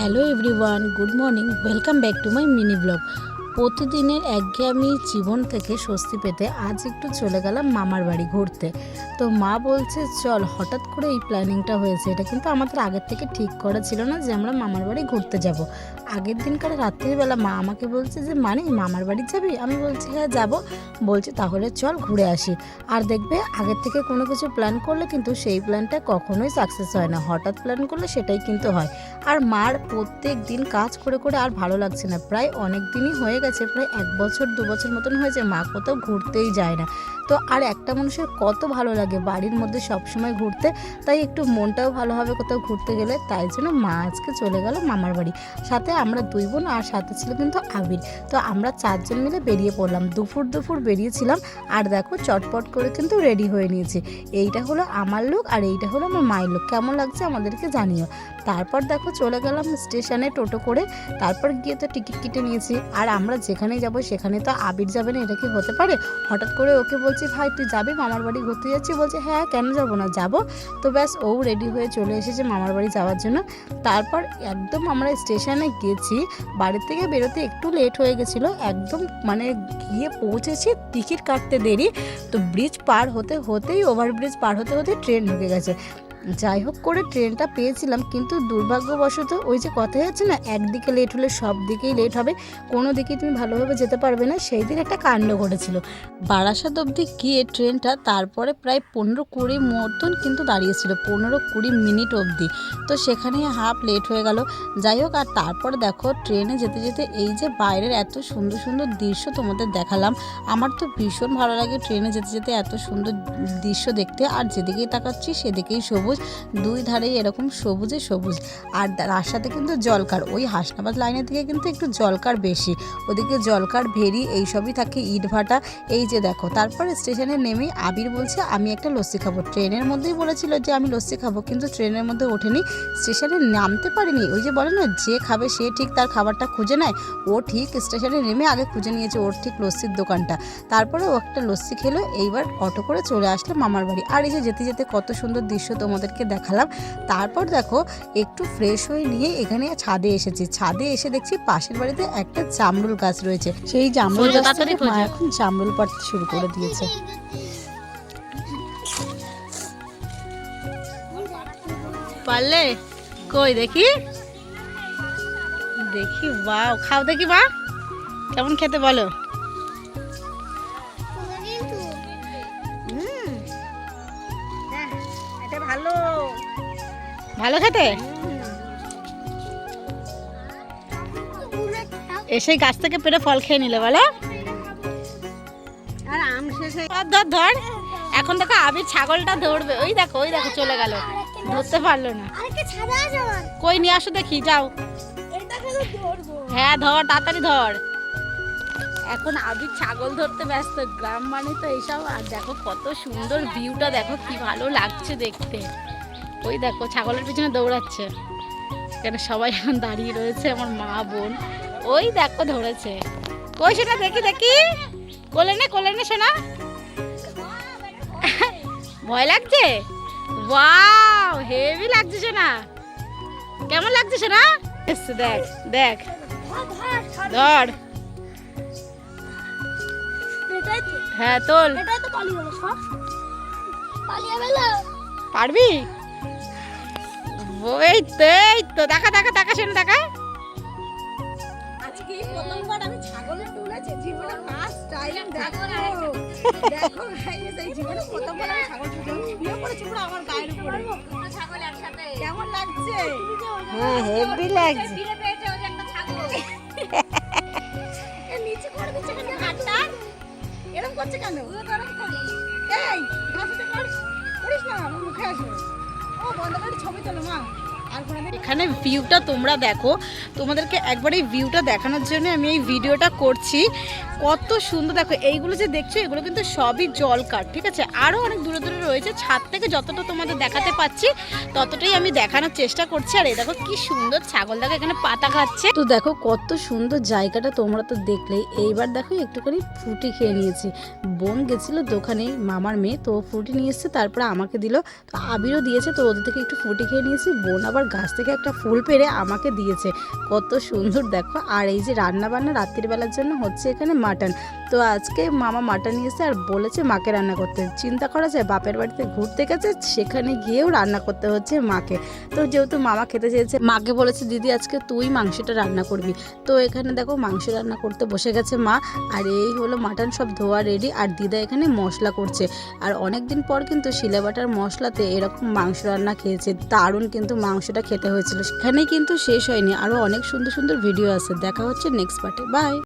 Hello everyone good morning welcome back to my mini blog. প্রতিদিনের একঘেয়েমি জীবন থেকে স্বস্তি পেতে আজ একটু চলে গেলাম মামার বাড়ি ঘুরতে। তো মা বলছে, চল, হঠাৎ করে এই প্ল্যানিংটা হয়েছে। এটা কিন্তু আমাদের আগের থেকে ঠিক করা ছিল না যে আমরা মামার বাড়ি ঘুরতে যাব। আগের দিনকার রাত্রিবেলা মা আমাকে বলছে যে মানে মামার বাড়ি যাবি? আমি বলছি হ্যাঁ যাব। বলছে, তাহলে চল ঘুরে আসি। আর দেখবে, আগের থেকে কোনো কিছু প্ল্যান করলে কিন্তু সেই প্ল্যানটা কখনোই সাকসেস হয় না। হঠাৎ প্ল্যান করলে সেটাই কিন্তু হয়। আর মার প্রত্যেক দিন কাজ করে করে আর ভালো লাগছে না। প্রায় অনেক দিনই হয়ে গেছে, প্রায় এক বছর, দু বছর মতন হয়েছে মা কোথাও ঘুরতেই যায় না। তো আর একটা মানুষের কত ভালো লাগে, বাড়ির মধ্যে সবসময় ঘুরতে, তাই একটু মনটাও ভালো হবে কোথাও ঘুরতে গেলে, তাই জন্য মা আজকে চলে গেল মামার বাড়ি। সাথে আমরা দুই বোন আর সাথে ছিল কিন্তু আবির। তো আমরা চারজন মিলে বেরিয়ে পড়লাম, দুপুর দুপুর বেরিয়েছিলাম, আর দেখো চটপট করে কিন্তু রেডি হয়ে নিয়েছি। এইটা হলো আমার লোক আর এইটা হলো আমার মায়ের লোক কেমন লাগছে আমাদেরকে জানিও। তারপর দেখো চলে গেলাম স্টেশনে টোটো করে, তারপর গিয়ে তো টিকিট কেটে নিয়েছি, আর আমরা যেখানে যাব সেখানে তো আবির যাবে না, এটা কি হতে পারে? হঠাৎ করে ওকে বলছি, ভাই, তুই যাবি? মামার বাড়ি ঘুরতে যাচ্ছি? বলছে হ্যাঁ কেন যাব না, যাব। তো ব্যাস, ও রেডি হয়ে চলে এসেছে মামার বাড়ি যাওয়ার জন্য। তারপর একদম আমরা স্টেশনে গেছি বাড়ি থেকে বেরোতে একটু লেট হয়ে গেছিল, একদম মানে গিয়ে পৌঁছেছি টিকিট কাটতে দেরি। তো ব্রিজ পার হতে হতেই ওভারব্রিজ পার হতে হতে ট্রেন ঢুকে গেছে। যাই হোক করে ট্রেনটা পেয়েছিলাম, কিন্তু দুর্ভাগ্যবশত ওই যে কথা হচ্ছে না, একদিকে লেট হলে সব দিকেই লেট হবে, কোনো দিকেই তুমি ভালোভাবে যেতে পারবে না, সেই দিন একটা কাণ্ড ঘটেছিল। বারাসাত অবধি গিয়ে ট্রেনটা তারপরে প্রায় পনেরো কুড়ি মতন কিন্তু দাঁড়িয়েছিল, পনেরো কুড়ি মিনিট অবধি। তো সেখানে হাফ লেট হয়ে গেল। যাই হোক, আর তারপর দেখো, ট্রেনে যেতে যেতে এই যে বাইরের এত সুন্দর সুন্দর দৃশ্য তোমাদের দেখালাম। আমার তো ভীষণ ভালো লাগে ট্রেনে যেতে যেতে এত সুন্দর দৃশ্য দেখতে, আর যেদিকেই তাকাচ্ছি সেদিকেই সবুজ দুই ধারেই এরকম সবুজে সবুজ। আর সাথে কিন্তু জলকার, ওই হাসনাবাদ লাইনের দিকে কিন্তু একটু জলকার বেশি। ওদিকে জলকার, ভেরি এইসবই থাকে ইট ভাটা এই যে দেখো, তারপর স্টেশনে নেমেই আবির বলছে, আমি একটা লস্যি খাব। ট্রেনের মধ্যেই বলেছিল যে, আমি লস্যি খাব। কিন্তু ট্রেনের মধ্যে ওঠেনি, স্টেশনে নামতে পারিনি। ওই যে বলে না, যে খাবে সে ঠিক তার খাবারটা খুঁজে নেয়। ও ঠিক স্টেশনে নেমে আগে খুঁজে নিয়েছে ওর ঠিক লস্যির দোকানটা। তারপরে ও একটা লস্যি খেলো, এইবার অটো করে চলে আসলো মামার বাড়ি। আর এই যে যেতে যেতে কত সুন্দর দৃশ্য তোমাদেরকে দেখালাম। তারপর দেখো একটু ফ্রেশ হয়ে নিয়ে এখানে ছাদে এসেছি। ছাদে এসে দেখছি পাশের বাড়িতে একটা জামরুল গাছ রয়েছে। সেই জামরুল গাছ মা এখন জামরুল পাড়তে শুরু করে দিয়েছে। পারলে? কই দেখি? দেখি বাও খাও দেখি মা। কেমন খেতে বলো? ভালো। ভালো খেতে? এসে গাছ থেকে পেরে ফল খেয়ে নিলে বলো। আর আম শেষে ধর ধর ধর। এখন দেখো আবির ছাগলটা ধরবে। ওই দেখো ওই দেখো চলে গেল। ধরতে পারল না। কই নিয়ে আসো দেখি যাও। হ্যাঁ ধর তাড়াতাড়ি ধর। এখন আবির ছাগল ধরতে ব্যস্ত, গ্রাম মানে তো এইসব আর দেখো কত সুন্দর ভিউটা দেখো কি ভালো লাগছে দেখতে। ওই দেখো, ছাগলের পিছনে দৌড়াচ্ছে। এখানে সবাই এখন দাঁড়িয়ে রয়েছে, আমার মা, বোন। ওই দেখো ধরেছে। কই সেটা দেখি দেখি। কোলে নে কোলে নে শোনা ভয় লাগছে? ওয়াও হেভি লাগছে শোনা কেমন লাগছে এসছে দেখ দেখ। ধর। হ্যাঁ তোল। পারবি? ওই তো এই তো দেখা দেখা দেখা শোনা দেখা। আজকে এই প্রথমবার আমি ছাগলে করছে কেন? এই করিস না মুখে আসবে। ও বন্ধ করে ছবি তোলো মা। এখানে ভিউটা তোমরা দেখো। তোমাদেরকে একবার এই ভিউটা দেখানোর জন্য আমি এই ভিডিওটা করছি। কত সুন্দর। দেখো, এইগুলো যে দেখছ, এগুলো কিন্তু সবই জল কাঠ, ঠিক আছে? আরও অনেক দূরে দূরে রয়েছে। ছাদ থেকে যতটা তোমাদের দেখাতে পাচ্ছি, ততটাই আমি দেখানোর চেষ্টা করছি। আর এই দেখো, কি সুন্দর ছাগল। দেখো, এখানে পাতা খাচ্ছে। তো দেখো, কত সুন্দর জায়গাটা তোমরা তো দেখলেই এইবার দেখো, একটুখানি ফ্রুটি খেয়ে নিয়েছি। বোন গেছিল দোকানে, মামার মেয়ে, তো ফ্রুটি নিয়ে এসছে, তারপরে আমাকে দিল। তো আবিরও দিয়েছে, তো ওদের থেকে একটু ফ্রুটি খেয়ে নিয়েছি। বোন আবার গাছ থেকে একটা ফুল পেরে আমাকে দিয়েছে। কত সুন্দর, দেখো। আর এই যে রান্না বান্না জন্য হচ্ছে এখানে মাটন। তো আজকে মামা মাটন নিয়ে এসে আর বলেছে মাকে রান্না করতে। চিন্তা করা যায় বাপের বাড়িতে ঘুরতে গেছে, সেখানে গিয়েও রান্না করতে হচ্ছে মাকে। তো যেহেতু মামা খেতে চেয়েছে, মাকে বলেছে, দিদি, আজকে তুই মাংসটা রান্না করবি। তো এখানে দেখো মাংস রান্না করতে বসে গেছে মা। আর এই হলো মাটন সব ধোয়া রেডি আর দিদা এখানে মশলা করছে। আর অনেক দিন পর কিন্তু শিলেবাটার মশলাতে এরকম মাংস রান্না খেয়েছে। দারুণ কিন্তু মাংসটা খেতে হয়েছিল। সেখানেই কিন্তু শেষ হয়নি। আরও অনেক সুন্দর সুন্দর ভিডিও আছে। দেখা হচ্ছে নেক্সট পার্টে বাই